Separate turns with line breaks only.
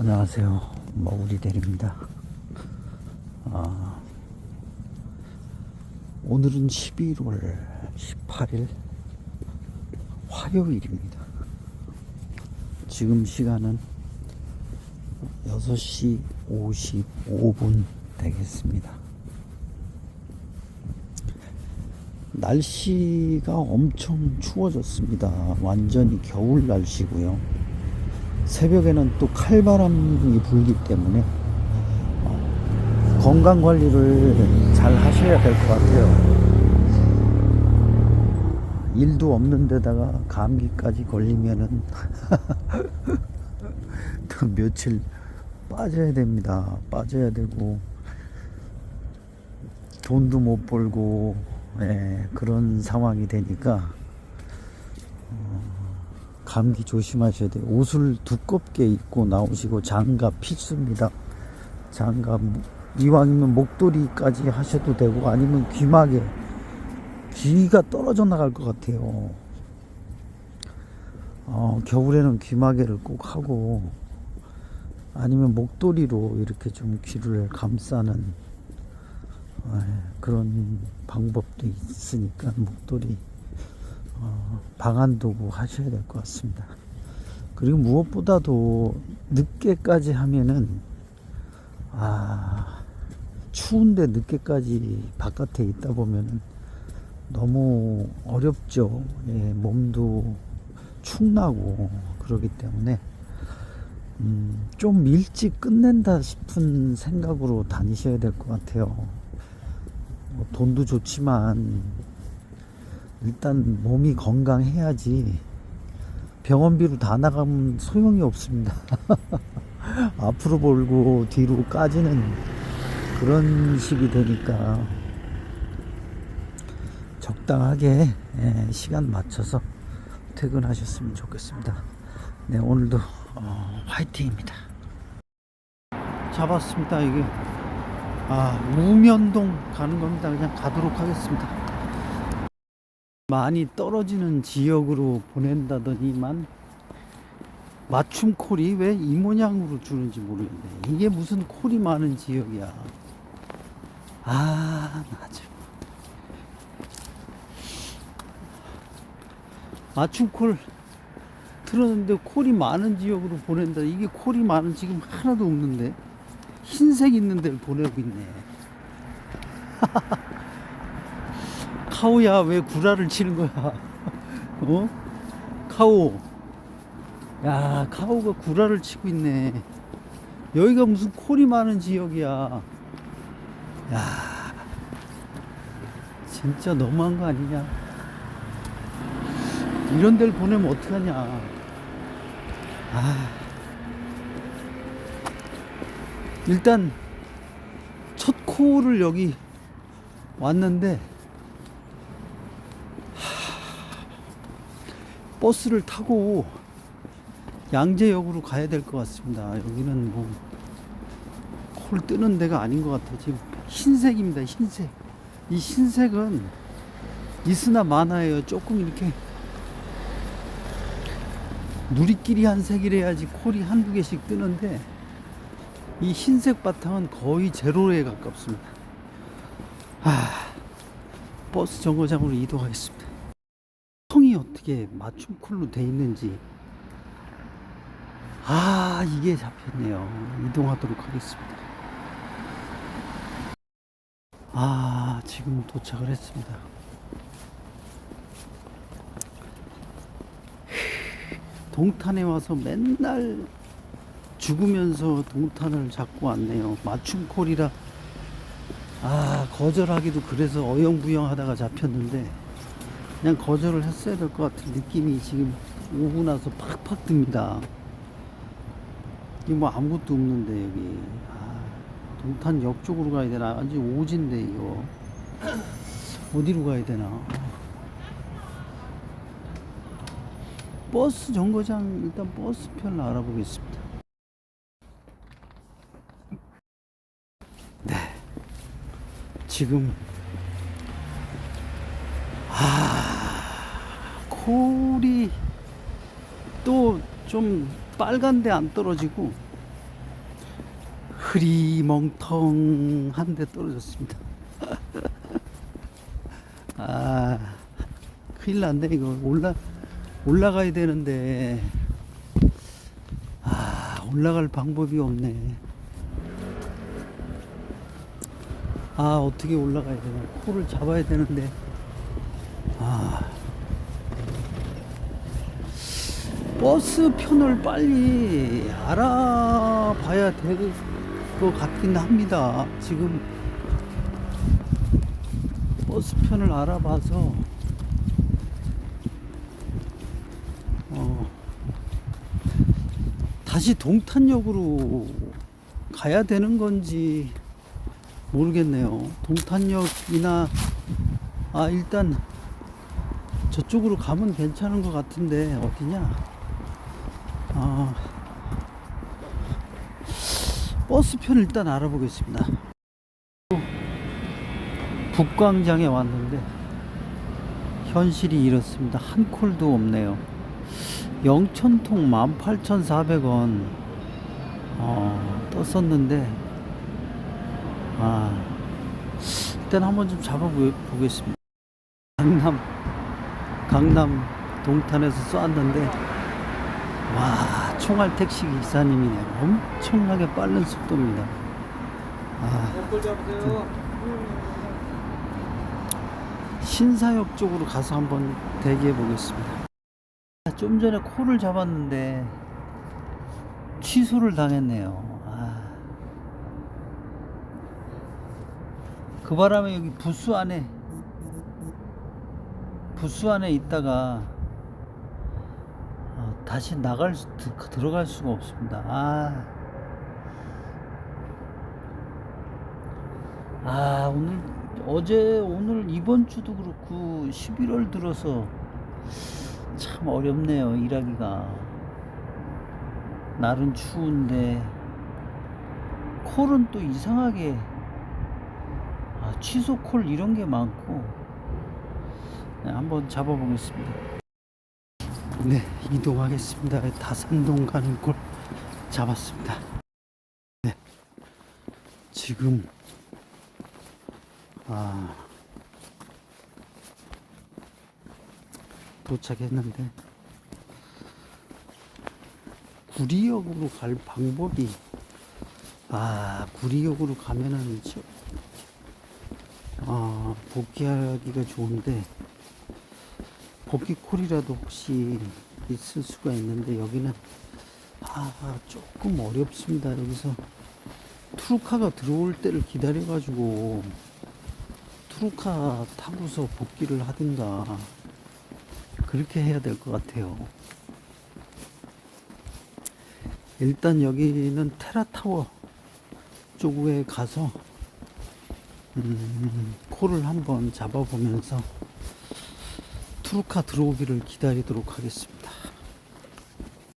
안녕하세요. 머구리 대리입니다. 아, 오늘은 11월 18일 화요일입니다. 지금 시간은 6시 55분 되겠습니다. 날씨가 엄청 추워졌습니다. 완전히 겨울 날씨고요. 새벽에는 또 칼바람이 불기 때문에 어, 건강 관리를 잘 하셔야 될 것 같아요. 일도 없는 데다가 감기까지 걸리면은 또 며칠 빠져야 됩니다. 빠져야 되고 돈도 못 벌고 예, 그런 상황이 되니까 감기 조심하셔야 돼요. 옷을 두껍게 입고 나오시고 장갑 필수입니다. 장갑 이왕이면 목도리까지 하셔도 되고 아니면 귀마개 귀가 떨어져 나갈 것 같아요. 어, 겨울에는 귀마개를 꼭 하고 아니면 목도리로 이렇게 좀 귀를 감싸는 어, 그런 방법도 있으니까 목도리 어, 방안도구 하셔야 될 것 같습니다. 그리고 무엇보다도 늦게까지 하면은 아 추운데 늦게까지 바깥에 있다 보면은 너무 어렵죠. 예, 몸도 축나고 그러기 때문에 음, 좀 일찍 끝낸다 싶은 생각으로 다니셔야 될 것 같아요. 뭐 돈도 좋지만 일단 몸이 건강해야지 병원비로 다 나가면 소용이 없습니다. 앞으로 벌고 뒤로 까지는 그런 식이 되니까 적당하게 예, 시간 맞춰서 퇴근하셨으면 좋겠습니다. 네, 오늘도 어, 화이팅입니다. 잡았습니다. 이게 아, 우면동 가는 겁니다. 그냥 가도록 하겠습니다. 많이 떨어지는 지역으로 보낸다더니만 맞춤 콜이 왜 이 모양으로 주는지 모르겠네. 이게 무슨 콜이 많은 지역이야. 아, 맞아. 맞춤 콜 틀었는데 콜이 많은 지역으로 보낸다. 이게 콜이 많은 지금 하나도 없는데 흰색 있는 데를 보내고 있네. 카오야 왜 구라를 치는 거야? 어? 카오. 야 카오가 구라를 치고 있네. 여기가 무슨 콜이 많은 지역이야. 야 진짜 너무한 거 아니냐? 이런 데를 보내면 어떡하냐? 아 일단 첫 콜을 여기 왔는데 버스를 타고 양재역으로 가야 될 것 같습니다. 여기는 뭐 콜 뜨는 데가 아닌 것 같아요. 지금 흰색입니다. 흰색. 이 흰색은 있으나 마나예요. 조금 이렇게 누리끼리 한 색이래야지 콜이 한두 개씩 뜨는데 이 흰색 바탕은 거의 제로에 가깝습니다. 아, 버스 정거장으로 이동하겠습니다. 통이 어떻게 맞춤 쿨로 돼 있는지. 아 이게 잡혔네요. 이동하도록 하겠습니다. 아 지금 도착을 했습니다. 동탄에 와서 맨날 죽으면서 동탄을 잡고 왔네요. 맞춤 콜이라 아 거절하기도 그래서 어영부영 하다가 잡혔는데 그냥 거절을 했어야 될 것 같은 느낌이 지금 오고 나서 팍팍 듭니다. 이게 뭐 아무것도 없는데 여기. 아, 동탄역 쪽으로 가야 되나? 완전 오진데 이거. 어디로 가야 되나? 버스 정거장 일단 버스편을 알아보겠습니다. 네. 지금 콜이 또 좀 빨간데 안 떨어지고 흐리멍텅한 데 떨어졌습니다. 아, 큰일 났네, 이거. 올라, 올라가야 되는데. 아, 올라갈 방법이 없네. 아, 어떻게 올라가야 되나. 코를 잡아야 되는데. 아. 버스 편을 빨리 알아봐야 될 것 같긴 합니다. 지금 버스 편을 알아봐서 어, 다시 동탄역으로 가야 되는 건지 모르겠네요. 동탄역이나 아 일단 저쪽으로 가면 괜찮은 것 같은데 어디냐? 아, 버스편 일단 알아보겠습니다. 북광장에 왔는데 현실이 이렇습니다. 한 콜도 없네요. 영천통 18,400원 어, 떴었는데 아, 일단 한번 좀 잡아보겠습니다. 강남 강남 동탄에서 쏘았는데 와 총알 택시 기사님이네. 엄청나게 빠른 속도입니다.
아꼴 잡으세요.
신사역 쪽으로 가서 한번 대기해 보겠습니다. 좀 전에 코를 잡았는데 취소를 당했네요. 아. 그 바람에 여기 부스 안에 부스 안에 있다가 어, 다시 나갈 수, 드- 들어갈 수가 없습니다. 아, 아 오늘 어제 오늘 이번 주도 그렇고 11월 들어서 참 어렵네요 일하기가 날은 추운데 콜은 또 이상하게 아, 취소 콜 이런 게 많고 네, 한번 잡아보겠습니다. 네, 이동하겠습니다. 다산동 가는 꼴 잡았습니다. 네, 지금 아 도착했는데 구리역으로 갈 방법이 아 구리역으로 가면은 저, 아 복귀하기가 좋은데 복귀콜이라도 혹시 있을 수가 있는데 여기는 아 조금 어렵습니다. 여기서 트루카가 들어올 때를 기다려 가지고 트루카 타고서 복귀를 하든가 그렇게 해야 될 것 같아요. 일단 여기는 테라타워 쪽에 가서 음, 콜을 한번 잡아보면서 트루카 들어오기를 기다리도록 하겠습니다.